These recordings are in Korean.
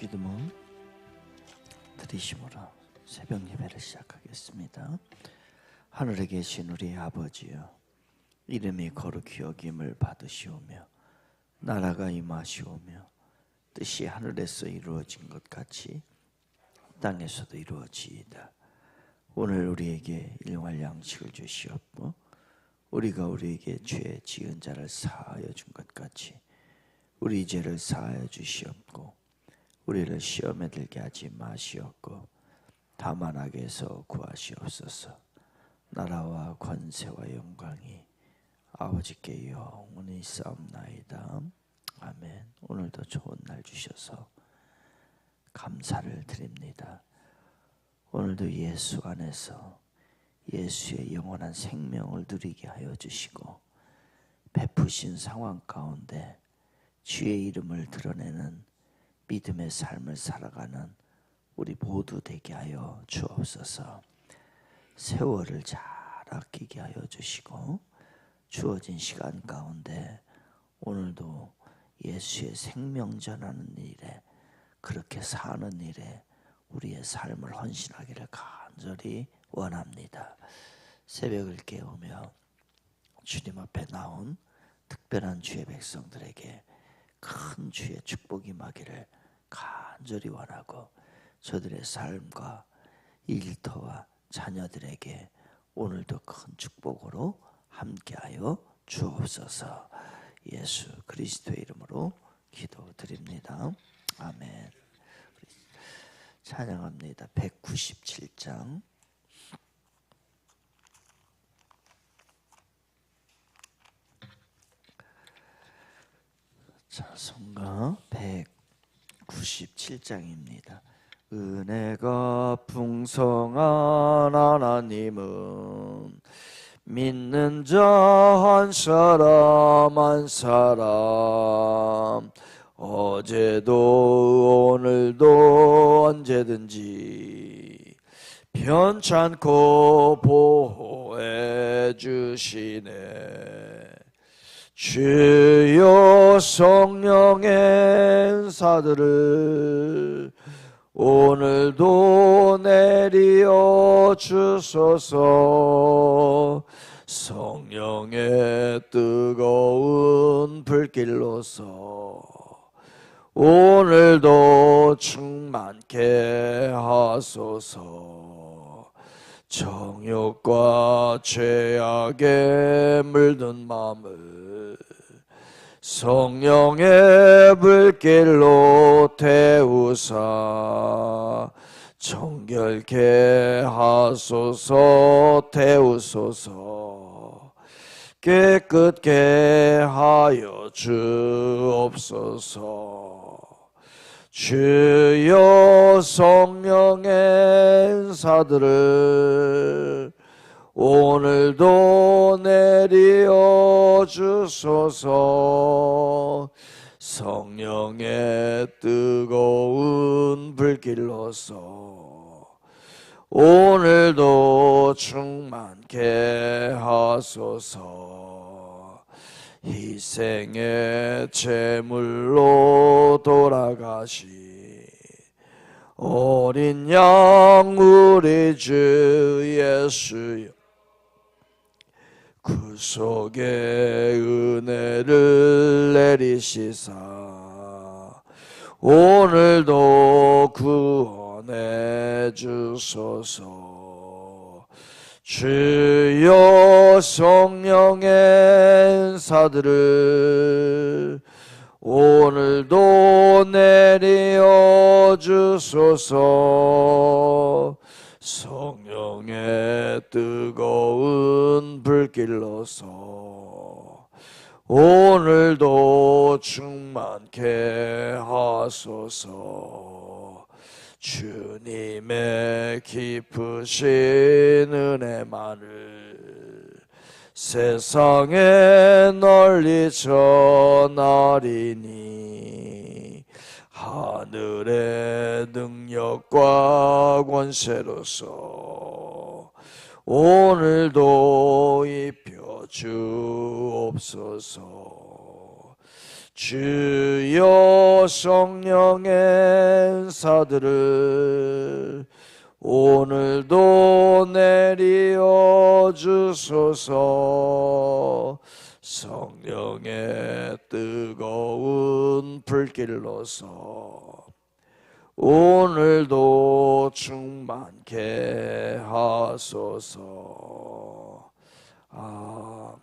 주기도문 드리심으로 새벽 예배를 시작하겠습니다. 하늘에 계신 우리 아버지여 이름이 거룩히 여김을 받으시오며 나라가 임하시오며 뜻이 하늘에서 이루어진 것 같이 땅에서도 이루어지이다. 오늘 우리에게 일용할 양식을 주시옵고 우리가 우리에게 죄 지은 자를 사하여 준 것 같이 우리 죄를 사하여 주시옵고 우리를 시험에 들게 하지 마시옵고 다만 악에서 구하시옵소서. 나라와 권세와 영광이 아버지께 영원히 싸움나이다. 아멘. 오늘도 좋은 날 주셔서 감사를 드립니다. 오늘도 예수 안에서 예수의 영원한 생명을 누리게 하여 주시고 베푸신 상황 가운데 주의 이름을 드러내는 믿음의 삶을 살아가는 우리 모두 되게 하여 주옵소서. 세월을 잘 아끼게 하여 주시고 주어진 시간 가운데 오늘도 예수의 생명 전하는 일에 그렇게 사는 일에 우리의 삶을 헌신하기를 간절히 원합니다. 새벽을 깨우며 주님 앞에 나온 특별한 주의 백성들에게 큰 주의 축복이 임하기를 간절히 원하고 저들의 삶과 일터와 자녀들에게 오늘도 큰 축복으로 함께하여 주옵소서 예수 그리스도의 이름으로 기도드립니다. 아멘. 찬양합니다. 197장. 찬송가 197장입니다. 은혜가 풍성한 하나님은 믿는 자 한 사람 한 사람 어제도 오늘도 언제든지 편찮고 보호해 주시네 주여 성령의 은사들을 오늘도 내리어 주소서. 성령의 뜨거운 불길로서 오늘도 충만케 하소서. 정욕과 죄악에 물든 마음을 성령의 불길로 태우사 정결케 하소서 태우소서 깨끗게 하여 주옵소서. 주여 성령의 은사들을 오늘도 내리어 주소서. 성령의 뜨거운 불길로서. 오늘도 충만케 하소서. 희생의 제물로 돌아가시. 어린 양 우리 주 예수여 구속의 은혜를 내리시사. 오늘도 구원해 주소서. 주여 성령의 은사들을 오늘도 내리어 주소서. 성령의 뜨거운 불 길로서 오늘도 충만케 하소서. 주님의 깊으신 은혜만을 세상에 널리 전하리니 하늘의 능력과 권세로서 오늘도 입혀 주옵소서. 주여 성령의 사들을 오늘도 내리어 주소서. 성령의 뜨거운 불길로서 오늘도 충만케 하소서. 아,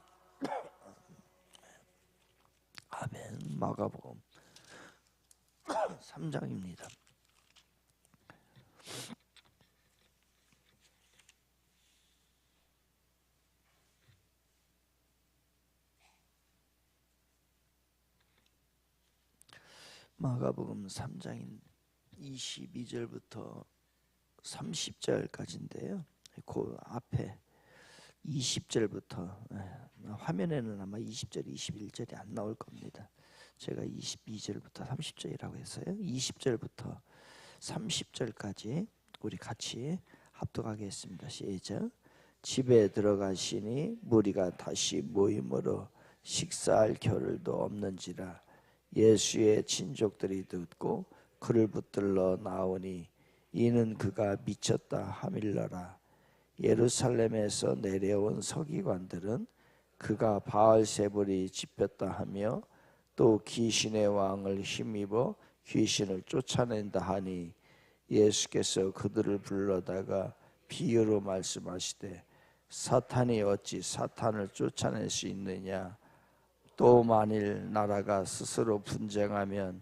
아멘. 마가복음 3장입니다. 마가복음 3장인 22절부터 30절까지인데요. 그 앞에 20절부터 예, 화면에는 아마 20절, 21절이 안 나올 겁니다. 제가 22절부터 30절이라고 했어요. 20절부터 30절까지 우리 같이 합독하겠습니다. 시작. 집에 들어가시니 무리가 다시 모임으로 식사할 겨를도 없는지라 예수의 친족들이 듣고 그를 붙들러 나오니 이는 그가 미쳤다 하밀러라. 예루살렘에서 내려온 서기관들은 그가 바알세불이 집혔다 하며 또 귀신의 왕을 힘입어 귀신을 쫓아낸다 하니 예수께서 그들을 불러다가 비유로 말씀하시되 사탄이 어찌 사탄을 쫓아낼 수 있느냐? 또 만일 나라가 스스로 분쟁하면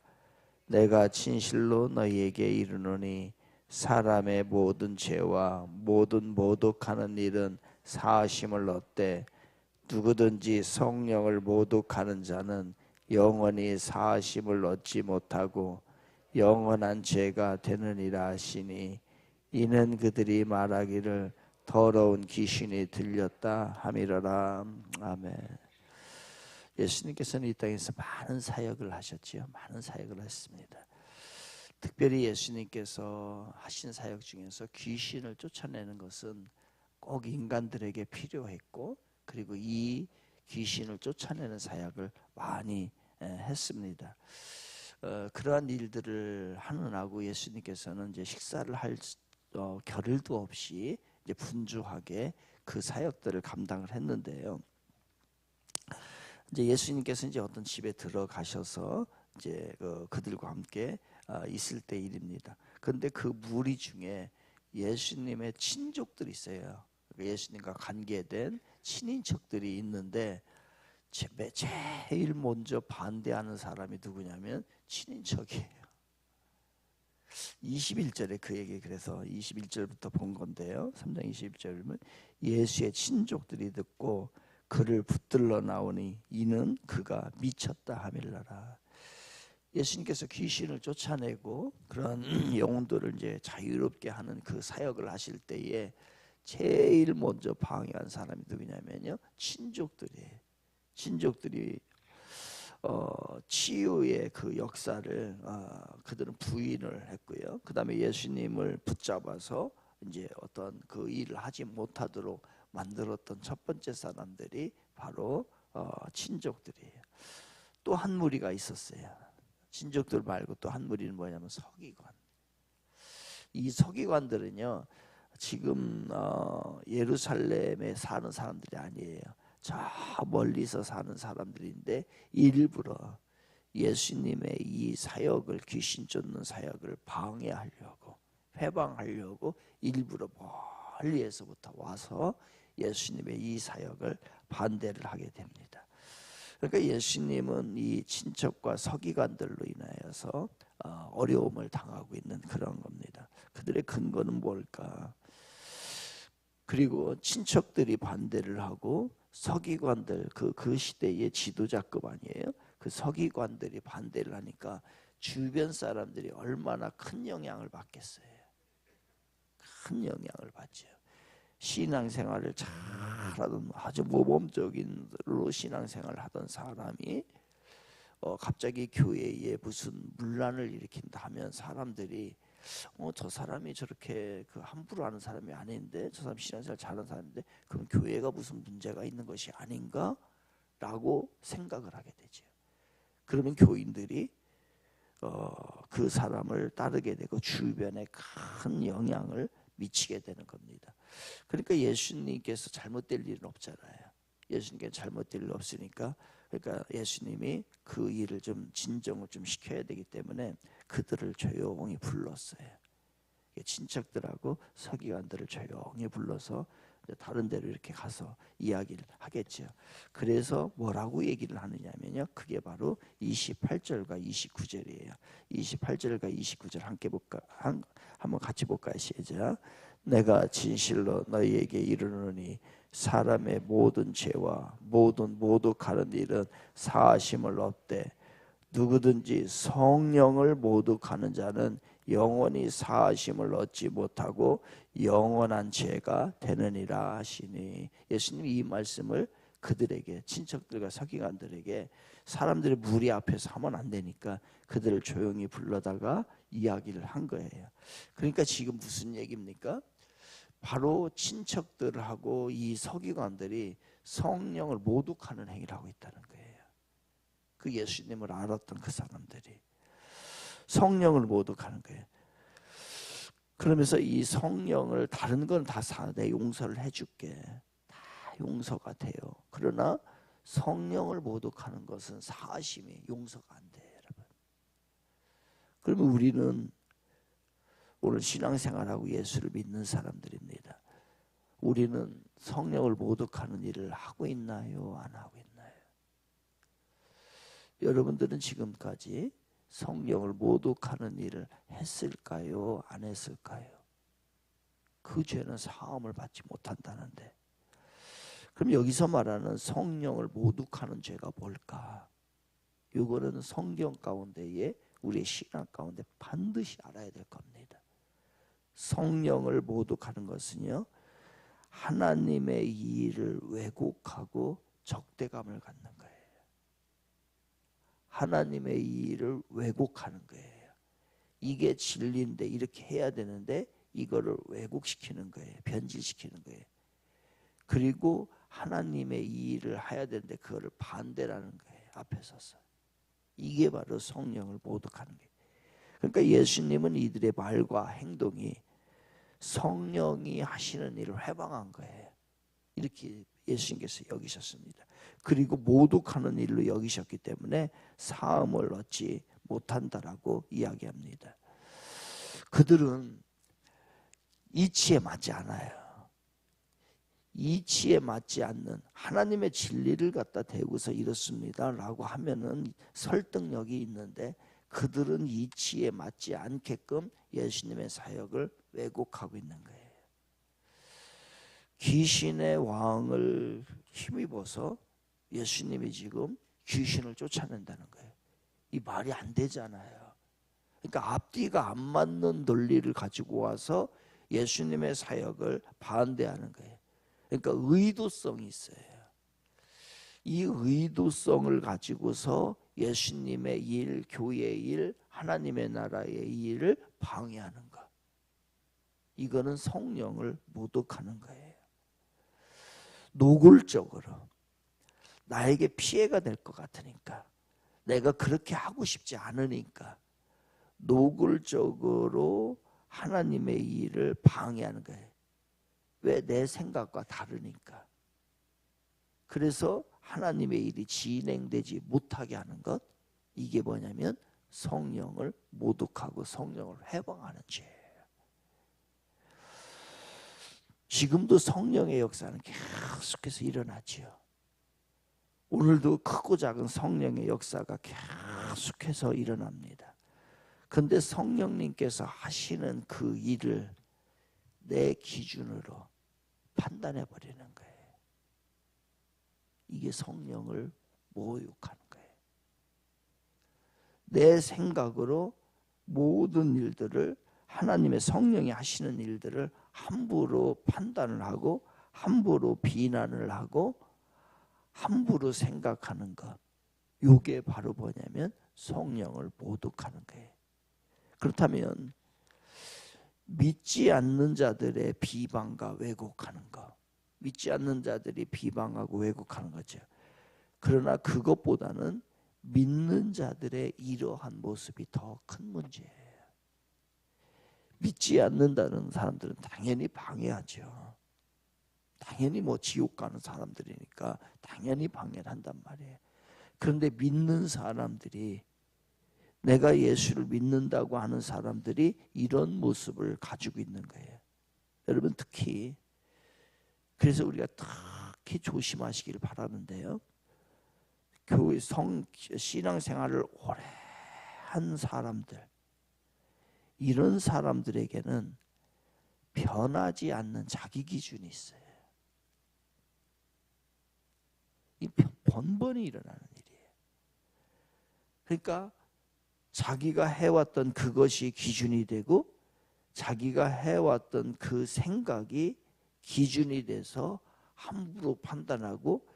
내가 진실로 너희에게 이르노니 사람의 모든 죄와 모든 모독하는 일은 사심을 얻되 누구든지 성령을 모독하는 자는 영원히 사심을 얻지 못하고 영원한 죄가 되느니라 하시니 이는 그들이 말하기를 더러운 귀신이 들렸다 함이러라 아멘. 예수님께서는 이 땅에서 많은 사역을 하셨지요. 많은 사역을 했습니다. 특별히 예수님께서 하신 사역 중에서 귀신을 쫓아내는 것은 꼭 인간들에게 필요했고 그리고 이 귀신을 쫓아내는 사역을 많이 했습니다. 어, 그러한 일들을 하느라고 예수님께서는 이제 식사를 할 어, 겨를도 없이 이제 분주하게 그 사역들을 감당을 했는데요. 이제 예수님께서 이제 어떤 집에 들어가셔서 이제 그 그들과 함께 어, 있을 때 일입니다. 그런데 그 무리 중에 예수님의 친족들이 있어요. 그러니까 예수님과 관계된 친인척들이 있는데 제일 먼저 반대하는 사람이 누구냐면 친인척이에요. 21절에 그 얘기 그래서 21절부터 본 건데요. 3장 21절은 예수의 친족들이 듣고 그를 붙들러 나오니 이는 그가 미쳤다 하밀라라. 예수님께서 귀신을 쫓아내고 그런 영혼들을 이제 자유롭게 하는 그 사역을 하실 때에 제일 먼저 방해한 사람이 누구냐면요 친족들이 친족들이 어, 치유의 그 역사를 어, 그들은 부인을 했고요. 그 다음에 예수님을 붙잡아서 이제 어떤 그 일을 하지 못하도록 만들었던 첫 번째 사람들이 바로 어, 친족들이에요. 또 한 무리가 있었어요. 친족들 말고 또 한 무리는 뭐냐면 서기관. 이 서기관들은요 지금 어, 예루살렘에 사는 사람들이 아니에요. 저 멀리서 사는 사람들인데 일부러 예수님의 이 사역을 귀신 쫓는 사역을 방해하려고 회방하려고 일부러 멀리에서부터 와서 예수님의 이 사역을 반대를 하게 됩니다. 그러니까 예수님은 이 친척과 서기관들로 인하여서 어, 어려움을 당하고 있는 그런 겁니다. 그들의 근거는 뭘까? 그리고 친척들이 반대를 하고 서기관들 그, 그 시대의 지도자급 아니에요? 그 서기관들이 반대를 하니까 주변 사람들이 얼마나 큰 영향을 받겠어요. 큰 영향을 받죠. 신앙생활을 잘하던 아주 모범적인 로 신앙생활을 하던 사람이 어, 갑자기 교회에 무슨 문란을 일으킨다 하면 사람들이 어, 저 사람이 저렇게 그 함부로 하는 사람이 아닌데 저 사람 신앙생활 잘하는 사람인데 그럼 교회가 무슨 문제가 있는 것이 아닌가? 라고 생각을 하게 되죠. 그러면 교인들이 어, 그 사람을 따르게 되고 주변에 큰 영향을 미치게 되는 겁니다. 그러니까 예수님께서 잘못될 일은 없잖아요. 예수님께 잘못될 일 없으니까 그러니까 예수님이 그 일을 좀 진정을 좀 시켜야 되기 때문에 그들을 조용히 불렀어요. 친척들하고 서기관들을 조용히 불러서 다른 데로 이렇게 가서 이야기를 하겠죠. 그래서 뭐라고 얘기를 하느냐면요. 그게 바로 28절과 29절이에요. 28절과 29절 함께 볼까? 한, 한번 같이 볼까요? 시작. 내가 진실로 너희에게 이르노니 사람의 모든 죄와 모든 모독하는 일은 사하심을 얻되 누구든지 성령을 모독하는 자는 영원히 사하심을 얻지 못하고 영원한 죄가 되느니라 하시니 예수님이 이 말씀을 그들에게 친척들과 서기관들에게 사람들의 무리 앞에서 하면 안 되니까 그들을 조용히 불러다가 이야기를 한 거예요. 그러니까 지금 무슨 얘기입니까? 바로 친척들하고 이 서기관들이 성령을 모독하는 행위를 하고 있다는 거예요. 그 예수님을 알았던 그 사람들이 성령을 모독하는 거예요. 그러면서 이 성령을 다른 건 다 내 용서를 해줄게. 다 용서가 돼요. 그러나 성령을 모독하는 것은 사심이 용서가 안 돼, 여러분. 그러면 우리는 오늘 신앙생활하고 예수를 믿는 사람들입니다. 우리는 성령을 모독하는 일을 하고 있나요? 안 하고 있나요? 여러분들은 지금까지 성령을 모독하는 일을 했을까요? 안 했을까요? 그 죄는 사함을 받지 못한다는데 그럼 여기서 말하는 성령을 모독하는 죄가 뭘까? 이거는 성경 가운데에 우리의 신앙 가운데 반드시 알아야 될 겁니다. 성령을 모독하는 것은요 하나님의 일을 왜곡하고 적대감을 갖는 거예요. 하나님의 일을 왜곡하는 거예요. 이게 진리인데 이렇게 해야 되는데 이거를 왜곡시키는 거예요. 변질시키는 거예요. 그리고 하나님의 일을 해야 되는데 그거를 반대라는 거예요. 앞에 서서. 이게 바로 성령을 모독하는 거예요. 그러니까 예수님은 이들의 말과 행동이 성령이 하시는 일을 해방한 거예요. 이렇게 예수님께서 여기셨습니다. 그리고 모독하는 일로 여기셨기 때문에 사함을 얻지 못한다라고 이야기합니다. 그들은 이치에 맞지 않아요. 이치에 맞지 않는 하나님의 진리를 갖다 대고서 이렇습니다라고 하면은 설득력이 있는데 그들은 이치에 맞지 않게끔 예수님의 사역을 왜곡하고 있는 거예요. 귀신의 왕을 힘입어서 예수님이 지금 귀신을 쫓아낸다는 거예요. 이 말이 안 되잖아요. 그러니까 앞뒤가 안 맞는 논리를 가지고 와서 예수님의 사역을 반대하는 거예요. 그러니까 의도성이 있어요. 이 의도성을 가지고서 예수님의 일, 교회의 일, 하나님의 나라의 일을 방해하는 것. 이거는 성령을 모독하는 거예요. 노골적으로 나에게 피해가 될 것 같으니까 내가 그렇게 하고 싶지 않으니까 노골적으로 하나님의 일을 방해하는 거예요. 왜 내 생각과 다르니까. 그래서 하나님의 일이 진행되지 못하게 하는 것 이게 뭐냐면 성령을 모독하고 성령을 해방하는 죄예요. 지금도 성령의 역사는 계속해서 일어나지요. 오늘도 크고 작은 성령의 역사가 계속해서 일어납니다. 근데 성령님께서 하시는 그 일을 내 기준으로 판단해 버리는 거예요. 이게 성령을 모욕하는 거예요. 내 생각으로 모든 일들을 하나님의 성령이 하시는 일들을 함부로 판단을 하고 함부로 비난을 하고 함부로 생각하는 것. 요게 바로 뭐냐면 성령을 모독하는 거예요. 그렇다면 믿지 않는 자들의 비방과 왜곡하는 것. 믿지 않는 자들이 비방하고 왜곡하는 거죠. 그러나 그것보다는 믿는 자들의 이러한 모습이 더 큰 문제예요. 믿지 않는다는 사람들은 당연히 방해하죠. 당연히 뭐 지옥 가는 사람들이니까 당연히 방해를 한단 말이에요. 그런데 믿는 사람들이 내가 예수를 믿는다고 하는 사람들이 이런 모습을 가지고 있는 거예요. 여러분 특히 그래서 우리가 특히 조심하시길 바라는데요. 교회 성 신앙생활을 오래 한 사람들 이런 사람들에게는 변하지 않는 자기 기준이 있어요. 이 번번이 일어나는 일이에요. 그러니까 자기가 해왔던 그것이 기준이 되고 자기가 해왔던 그 생각이 기준이 돼서 함부로 판단하고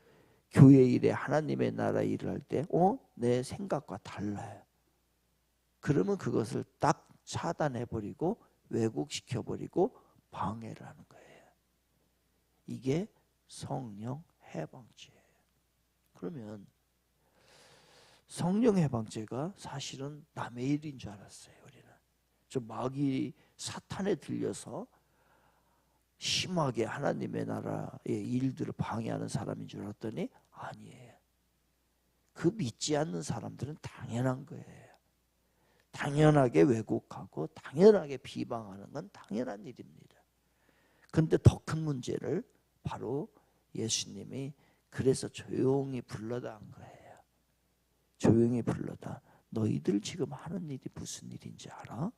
교회 일에 하나님의 나라 일을 할 때, 어? 내 생각과 달라요. 그러면 그것을 딱 차단해 버리고 왜곡시켜 버리고 방해를 하는 거예요. 이게 성령 해방죄예요. 그러면 성령 해방죄가 사실은 남의 일인 줄 알았어요. 우리는 좀 마귀 사탄에 들려서 심하게 하나님의 나라의 일들을 방해하는 사람인 줄 알았더니 아니에요. 그 믿지 않는 사람들은 당연한 거예요. 당연하게 왜곡하고 당연하게 비방하는 건 당연한 일입니다. 근데 더 큰 문제를 바로 예수님이 그래서 조용히 불러다 한 거예요. 조용히 불러다. 너희들 지금 하는 일이 무슨 일인지 알아?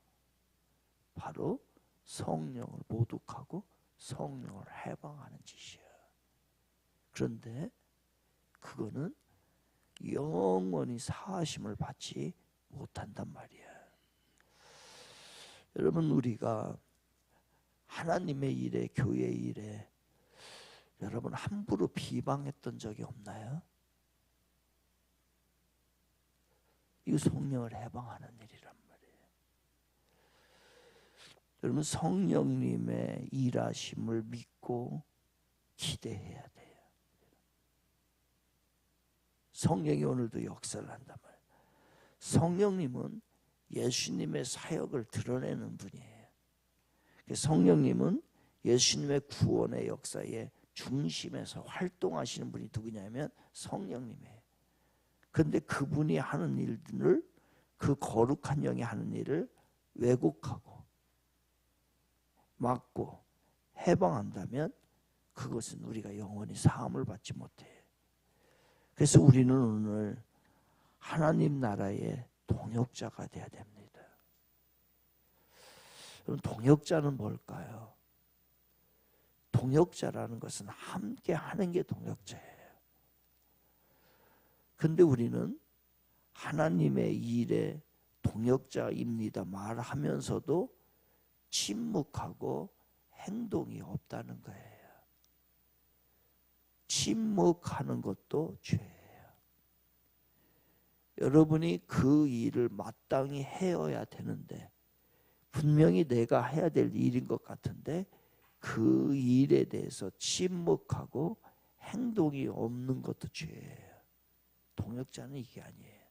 바로 성령을 모독하고 성령을 해방하는 짓이야. 그런데 그거는 영원히 사하심을 받지 못한단 말이야. 여러분 우리가 하나님의 일에 교회 일에 여러분 함부로 비방했던 적이 없나요? 이 성령을 해방하는 일이란. 여러분 성령님의 일하심을 믿고 기대해야 돼요. 성령이 오늘도 역사를 한단 말이에요. 성령님은 예수님의 사역을 드러내는 분이에요. 성령님은 예수님의 구원의 역사에 중심에서 활동하시는 분이 누구냐면 성령님이에요. 근데 그분이 하는 일들을 그 거룩한 영이 하는 일을 왜곡하고 막고 해방한다면 그것은 우리가 영원히 사함을 받지 못해요. 그래서 우리는 오늘 하나님 나라의 동역자가 되어야 됩니다. 동역자는 뭘까요? 동역자라는 것은 함께 하는 게 동역자예요. 근데 우리는 하나님의 일에 동역자입니다 말하면서도 침묵하고 행동이 없다는 거예요. 침묵하는 것도 죄예요. 여러분이 그 일을 마땅히 해야 되는데 분명히 내가 해야 될 일인 것 같은데 그 일에 대해서 침묵하고 행동이 없는 것도 죄예요. 동역자는 이게 아니에요.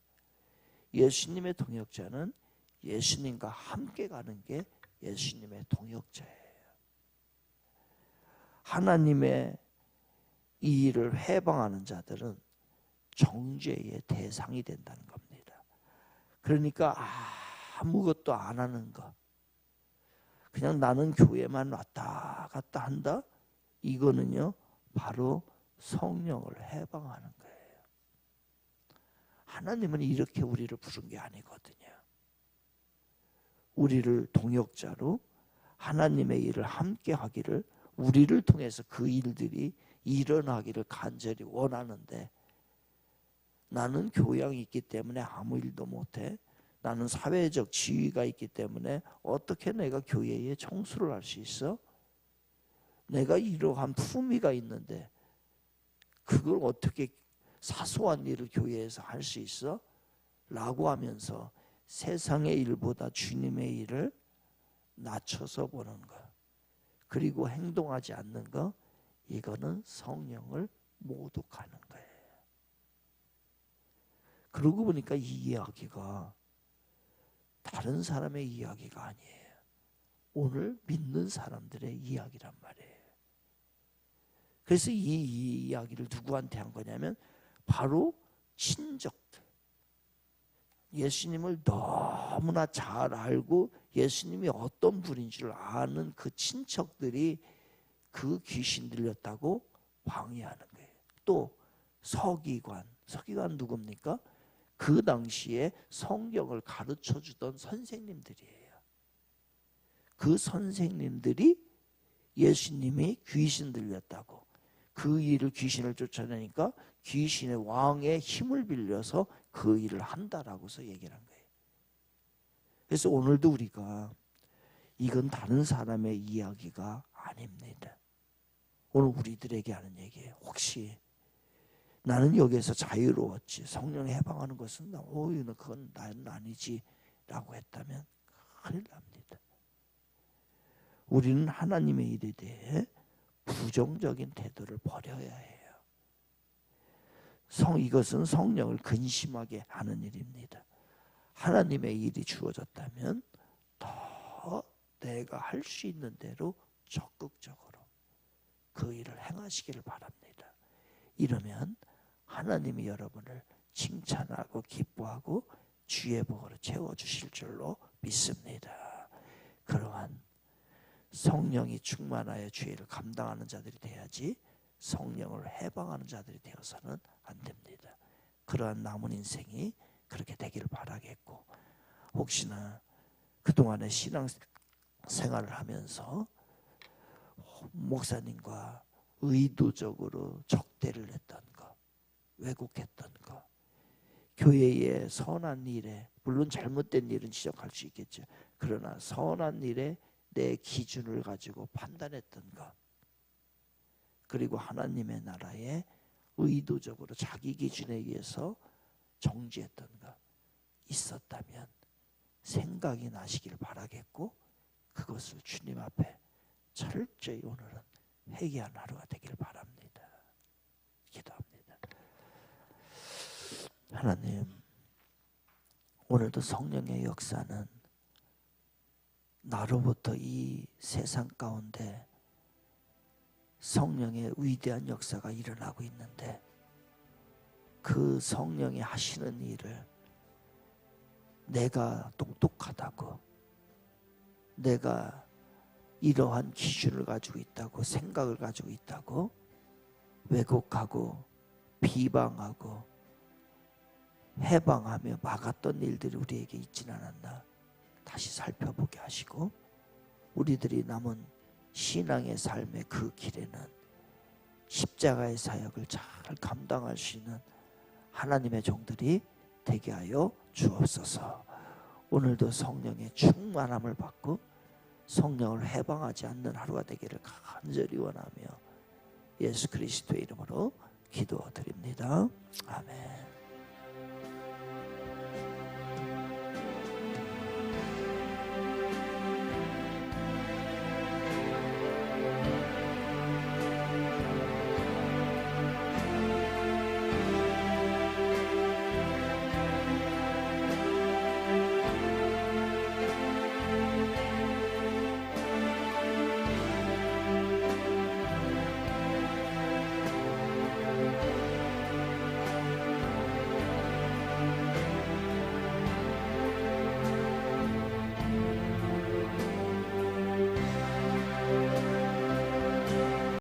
예수님의 동역자는 예수님과 함께 가는 게 예수님의 동역자예요. 하나님의 이 일을 해방하는 자들은 정죄의 대상이 된다는 겁니다. 그러니까 아무것도 안 하는 것. 그냥 나는 교회만 왔다 갔다 한다. 이거는요, 바로 성령을 해방하는 거예요. 하나님은 이렇게 우리를 부른 게 아니거든요. 우리를 동역자로 하나님의 일을 함께 하기를 우리를 통해서 그 일들이 일어나기를 간절히 원하는데 나는 교양이 있기 때문에 아무 일도 못해. 나는 사회적 지위가 있기 때문에 어떻게 내가 교회에 청소를 할 수 있어? 내가 이러한 품위가 있는데 그걸 어떻게 사소한 일을 교회에서 할 수 있어? 라고 하면서 세상의 일보다 주님의 일을 낮춰서 보는 것. 그리고 행동하지 않는 것. 이거는 성령을 모독하는 거예요. 그러고 보니까 이 이야기가 다른 사람의 이야기가 아니에요. 오늘 믿는 사람들의 이야기란 말이에요. 그래서 이, 이 이야기를 누구한테 한 거냐면 바로 친족들. 예수님을 너무나 잘 알고 예수님이 어떤 분인 줄 아는 그 친척들이 그 귀신 들렸다고 방해하는 거예요. 또 서기관, 서기관 누굽니까? 그 당시에 성경을 가르쳐 주던 선생님들이에요. 그 선생님들이 예수님이 귀신 들렸다고 그 일을 귀신을 쫓아내니까 귀신의 왕의 힘을 빌려서 그 일을 한다라고서 얘기를 한 거예요. 그래서 오늘도 우리가 이건 다른 사람의 이야기가 아닙니다. 오늘 우리들에게 하는 얘기예요. 혹시 나는 여기에서 자유로웠지. 성령 해방하는 것은 나, 오, 그건 나는 아니지. 라고 했다면 큰일 납니다. 우리는 하나님의 일에 대해 부정적인 태도를 버려야 해요. 성, 이것은 성령을 근심하게 하는 일입니다. 하나님의 일이 주어졌다면 더 내가 할 수 있는 대로 적극적으로 그 일을 행하시기를 바랍니다. 이러면 하나님이 여러분을 칭찬하고 기뻐하고 주의 복으로 채워 주실 줄로 믿습니다. 그러한 성령이 충만하여 죄를 감당하는 자들이 돼야지 성령을 해방하는 자들이 되어서는 안 됩니다. 그러한 남은 인생이 그렇게 되기를 바라겠고 혹시나 그동안의 신앙 생활을 하면서 목사님과 의도적으로 적대를 했던 것, 왜곡했던 것, 교회의 선한 일에 물론 잘못된 일은 지적할 수 있겠죠. 그러나 선한 일에 내 기준을 가지고 판단했던 것 그리고 하나님의 나라에 의도적으로 자기 기준에 의해서 정지했던 것 있었다면 생각이 나시길 바라겠고 그것을 주님 앞에 철저히 오늘은 회개한 하루가 되길 바랍니다. 기도합니다. 하나님 오늘도 성령의 역사는 나로부터 이 세상 가운데 성령의 위대한 역사가 일어나고 있는데 그 성령이 하시는 일을 내가 똑똑하다고 내가 이러한 기준을 가지고 있다고 생각을 가지고 있다고 왜곡하고 비방하고 해방하며 막았던 일들이 우리에게 있지는 않았나 다시 살펴보게 하시고 우리들이 남은 신앙의 삶의 그 길에는 십자가의 사역을 잘 감당할 수 있는 하나님의 종들이 되게 하여 주옵소서. 오늘도 성령의 충만함을 받고 성령을 해방하지 않는 하루가 되기를 간절히 원하며 예수 그리스도의 이름으로 기도드립니다. 아멘.